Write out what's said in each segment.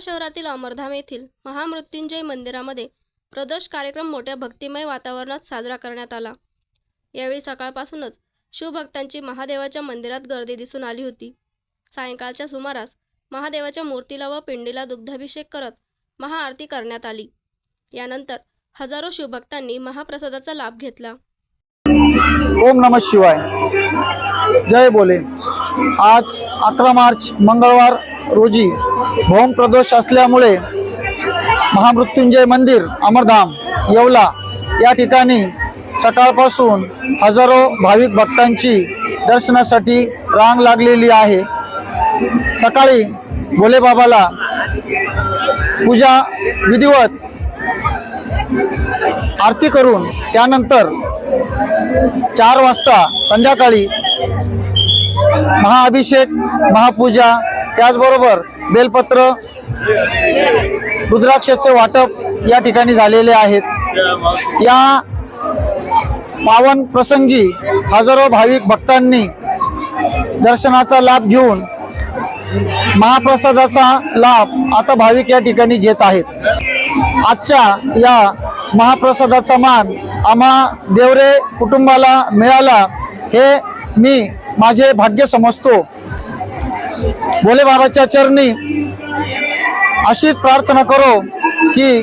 शहरातील अमरधाम येथील महामृत्युंजय मंदिरामध्ये प्रदोष कार्यक्रम मोठ्या भक्तिमय वातावरणात साजरा करण्यात आला. यावेळी सकाळपासूनच शिवभक्तांची महादेवाच्या मंदिरात गर्दी दिसून आली होती. सायंकाळच्या सुमारास महादेवाच्या मूर्तीला व पिंडीला दुग्धाभिषेक करत महाआरती करण्यात आली. यानंतर हजारो शिवभक्तांनी महाप्रसादाचा लाभ घेतला. ओम नम शिवाय. जय बोले. आज अकरा मार्च मंगळवार रोजी भौम प्रदोष असल्यामुळे महामृत्युंजय मंदिर अमरधाम येवला या ठिकाणी सकाळपासून हजारो भाविक भक्तांची दर्शनासाठी रांग लागलेली आहे. सकाळी भोलेबाबाला पूजा विधिवत आरती करून त्यानंतर चार वाजता संध्याकाळी महाअभिषेक महापूजा त्याचबरोबर बेलपत्र रुद्राक्षचे वाटप या ठिकाणी झालेले आहेत. या पावन प्रसंगी हजारो भाविक भक्तांनी दर्शनाचा लाभ घेऊन महाप्रसादाचा लाभ आता भाविक या ठिकाणी घेत आहेत. आजच्या या महाप्रसादाचा मान आम्हा देवरे कुटुंबाला मिळाला हे मी माझे भाग्य समजतो. भोलेबाबाच्या चरणी अशीच प्रार्थना करो की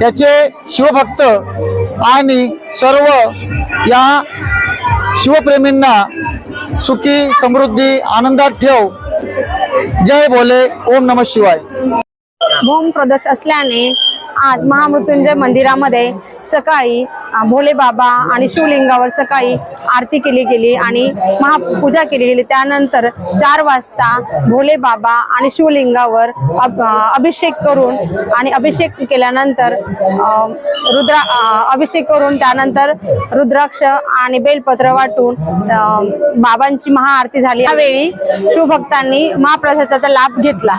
त्याचे शिवभक्त आणि सर्व या शिवप्रेमींना सुखी समृद्धी आनंदात ठेव. जय भोले. ओम नम शिवाय. भौम प्रदोष असल्याने आज महामृत्युंजय मंदिरामध्ये सकाळी भोले बाबा आणि शिवलिंगावर सकाळी आरती केली गेली आणि महापूजा केली गेली. त्यानंतर चार वाजता भोले बाबा आणि शिवलिंगावर अभ- अभिषेक करून आणि अभिषेक केल्यानंतर रुद्रा अभिषेक करून त्यानंतर रुद्राक्ष आणि बेलपत्र वाटून बाबांची महाआरती झाली. यावेळी शिवभक्तांनी महाप्रसादाचा लाभ घेतला.